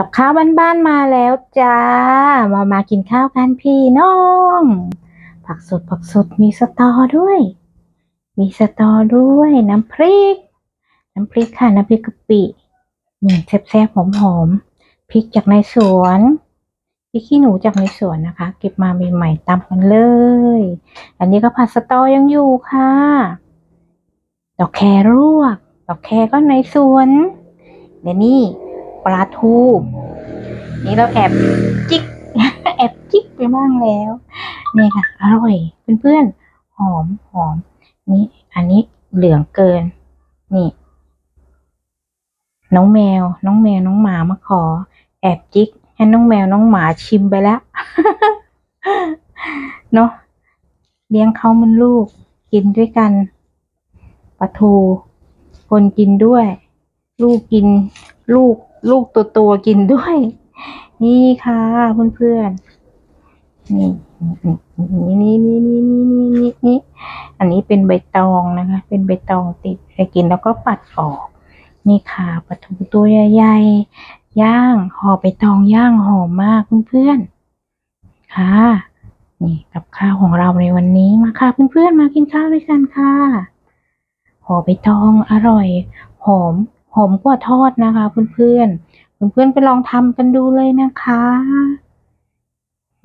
กับข้าวบ้านๆมาแล้วจ้า มามากินข้าวกันพี่น้อง ผักสดผักสดมีสตอด้วย มีสตอด้วยน้ำพริก น้ำพริกค่ะน้ำพริกกะปินี่แซ่บๆหอมๆพริกจากในสวนพริกขี้หนูจากในสวนนะคะ เก็บมาใหม่ๆตำกันเลย อันนี้ก็ผัดสตอยังอยู่ค่ะ ดอกแครวก ดอกแคก็ในสวนเดี๋ยวนี่ ปลาทูนี่เราแอบจิกแอบจิกไปบ้างแล้วนี่ค่ะอร่อยเพื่อนๆหอมหอมนี่อันนี้เหลืองเกิน นี่ น้องแมว น้องแมวน้องหมามาขอ แอบจิกให้น้องแมวน้องหมาชิมไปแล้วเนาะเลี้ยงเขามันลูก กินด้วยกันปลาทูคนกินด้วย ลูกกินลูก ลูกตัวตัวกินด้วย นี่ค่ะเพื่อนๆนี่นี่นี่นี่นี่นี่นี่นี่อันนี้เป็นใบตองนะคะ เป็นใบตองติดไปกินแล้วก็ปัดออก นี่ค่ะปลาทูตัวใหญ่ๆย่างห่อใบตองย่างหอมมากเพื่อนๆค่ะนี่กับข้าวของเราในวันนี้มาค่ะเพื่อนๆมากินข้าวด้วยกันค่ะห่อใบตองอร่อย หอม อมกว่าทอดนะคะ เพื่อนๆ เพื่อนๆ ไปลองทำกันดูเลยนะคะ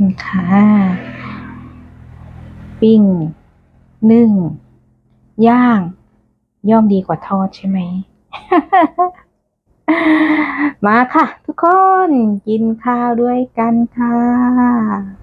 นะค่ะปิ้งนึ่ง ย่าง ย่อมดีกว่าทอดใช่ไหม มาค่ะ ทุกคนกินข้าวด้วยกันค่ะ